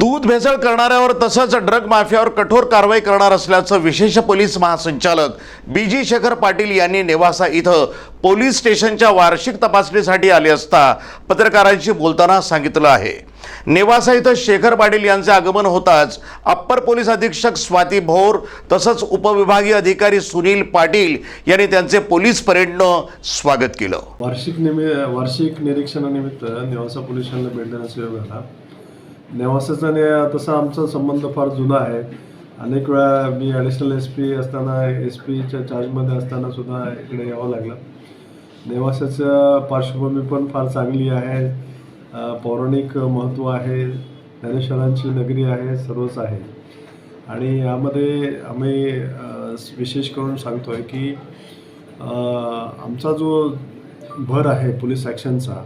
दूध भेसळ करणाऱ्यावर तसंच ड्रग माफियावर कठोर कारवाई करणार असल्याचं विशेष पोलीस महासंचालक बी जी शेखर पाटील यांनी नेवासा इथं पोलीस स्टेशनच्या वार्षिक तपासणीसाठी आले असता पत्रकारांशी बोलताना सांगितलं आहे. नेवासा इथं शेखर पाटील यांचे आगमन होताच अप्पर पोलीस अधीक्षक स्वाती भोर तसंच उपविभागीय अधिकारी सुनील पाटील यांनी त्यांचे पोलीस परेडनं स्वागत केलं. वार्षिक निमि वार्षिक निरीक्षणानिमित्त नेवासा पोलिसांना भेट देण्याचा योग आला नेवासाचा ने तसा आमचा संबंध फार जुना आहे. अनेक वेळा मी ॲडिशनल एस पी असताना एस पीच्या चार्जमध्ये असताना सुद्धा इकडे यावं लागलं. नेवासाचं पार्श्वभूमी पण फार चांगली आहे. पौराणिक महत्त्व आहे. ज्ञानेश्वरांची नगरी आहे सर्वच आहे. आणि यामध्ये आम्ही विशेष करून सांगतो आहे की आमचा जो भर आहे पोलीस ॲक्शनचा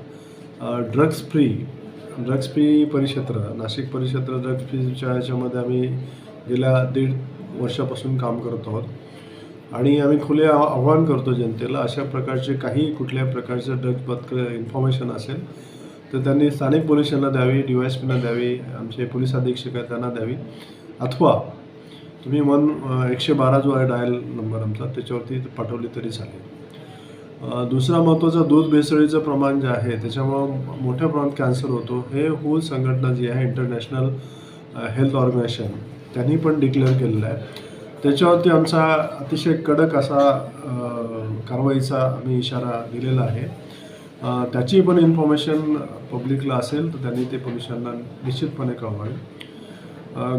ड्रग्ज फ्री ड्रग्स फ्री परिक्षेत्र नाशिक परिक्षेत्र ड्रग्स फ्रीच्या ह्याच्यामध्ये आम्ही गेल्या दीड वर्षापासून काम करत आहोत. आणि आम्ही खुले आव्हान करतो जनतेला अशा प्रकारचे काही कुठल्या प्रकारचं ड्रग्जबद्दल इन्फॉर्मेशन असेल तर त्यांनी स्थानिक पोलिसांना द्यावी डी वाय एस पीना द्यावी आमचे पोलीस अधीक्षक आहेत त्यांना द्यावी. अथवा तुम्ही वन एकशे बारा जो आहे डायल नंबर आमचा त्याच्यावरती पाठवली तरी चालेल. दुसरा महत्त्वाचा दूध भेसळीचं प्रमाण जे आहे त्याच्यामुळं मोठ्या प्रमाणात कॅन्सर होतो. हे होल संघटना जी आहे इंटरनॅशनल हेल्थ ऑर्गनायझेशन त्यांनी पण डिक्लेअर केलेलं आहे. त्याच्यावरती आमचा अतिशय कडक असा कारवाईचा आम्ही इशारा दिलेला आहे. त्याची पण इन्फॉर्मेशन पब्लिकला असेल तर त्यांनी ते पोलिसांना निश्चितपणे कळवावे.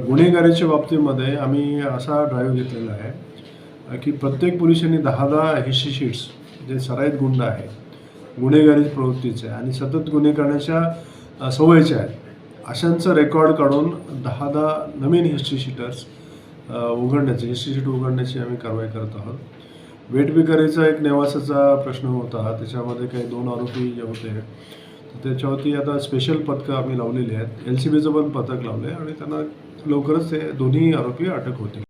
गुन्हेगारीच्या बाबतीमध्ये आम्ही असा ड्राईव्ह घेतलेला आहे की प्रत्येक पोलिसांनी दहा दहा हिस्ट्री शीट्स जे सराईत गुंड आहे गुन्हेगारी प्रवृत्तीचे आणि सतत गुन्हे करण्याच्या अ, सवयीचे आहेत अशांचं रेकॉर्ड काढून दहा दहा नवीन हिस्ट्री शीटर्स उघडण्याची हिस्ट्री शीट उघडण्याची आम्ही कारवाई करत आहोत. वेटबिकारीचा एक नेवासाचा प्रश्न होता त्याच्यामध्ये काही दोन आरोपी जे होते तर त्याच्यावरती आता स्पेशल पथकं आम्ही लावलेली आहेत. एल सी बीचं पण पथक लावलं आहे आणि त्यांना लवकरच ते दोन्ही आरोपी अटक होतील.